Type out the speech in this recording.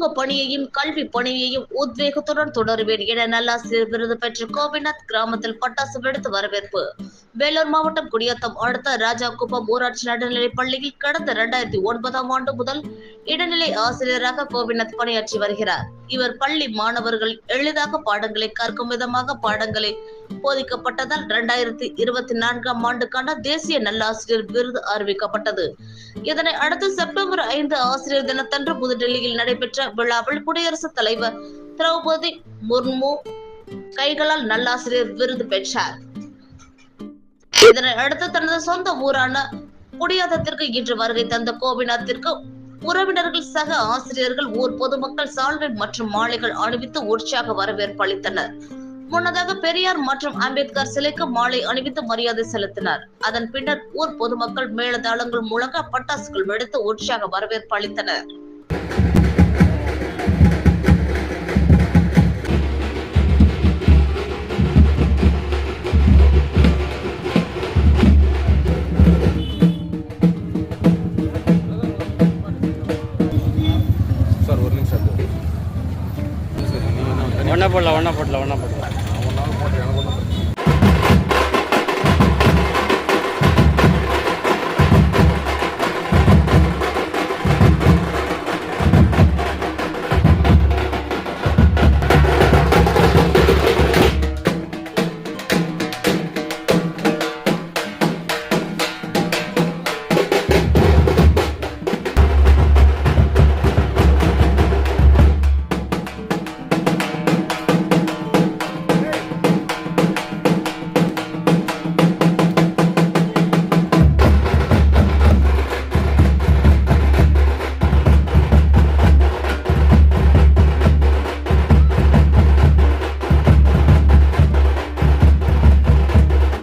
சமூக பணியையும் கல்வி பணியையும் உத்வேகத்துடன் தொடருவேன் என நல்லாசிரியர் விருது பெற்ற கோபிநாத் கிராமத்தில் பட்டாசு வெடித்து வரவேற்பு. வேலூர் மாவட்டம் குடியாத்தம் அடுத்த ராஜாகுப்பம் ஊராட்சி நடுநிலைப் பள்ளியில் கடந்த இரண்டாயிரத்தி ஒன்பதாம் ஆண்டு முதல் இடைநிலை ஆசிரியராக கோபிநாத் பணியாற்றி வருகிறார். இவர் பள்ளி மாணவர்கள் எளிதாக பாடங்களை கற்கும் விதமாக பாடங்களை போதிக்கப்பட்டதால் இரண்டாயிரத்தி இருபத்தி நான்காம் ஆண்டுக்கான தேசிய நல்லாசிரியர் விருது அறிவிக்கப்பட்டது. இதனை அடுத்து செப்டம்பர் ஐந்து ஆசிரியர் தினத்தன்று புதுடெல்லியில் நடைபெற்ற விழாவில் குடியரசுத் தலைவர் திரௌபதி முர்மு கைகளால் நல்லாசிரியர் விருது பெற்றார். இதனை அடுத்து தனது சொந்த ஊரான குடியாத்தத்திற்கு இன்று வருகை தந்த கோபிநாத்திற்கு உறவினர்கள் சக ஆசிரியர்கள் ஊர் பொதுமக்கள் சால்வை மற்றும் மாலைகள் அணிவித்து உற்சாக வரவேற்பு அளித்தனர். முன்னதாக பெரியார் மற்றும் அம்பேத்கர் சிலைக்கு மாலை அணிவித்து மரியாதை செலுத்தினார். அதன் பின்னர் ஊர் பொதுமக்கள் மேளதாளங்கள் முழங்க பட்டாசுகள் வெடித்து உற்சாக வரவேற்பு அளித்தனர். சார் ஒரு நிமிஷம். ஒன்றா போடலாம் ஒன்றா போடலாம் ஒன்றா போடலாம்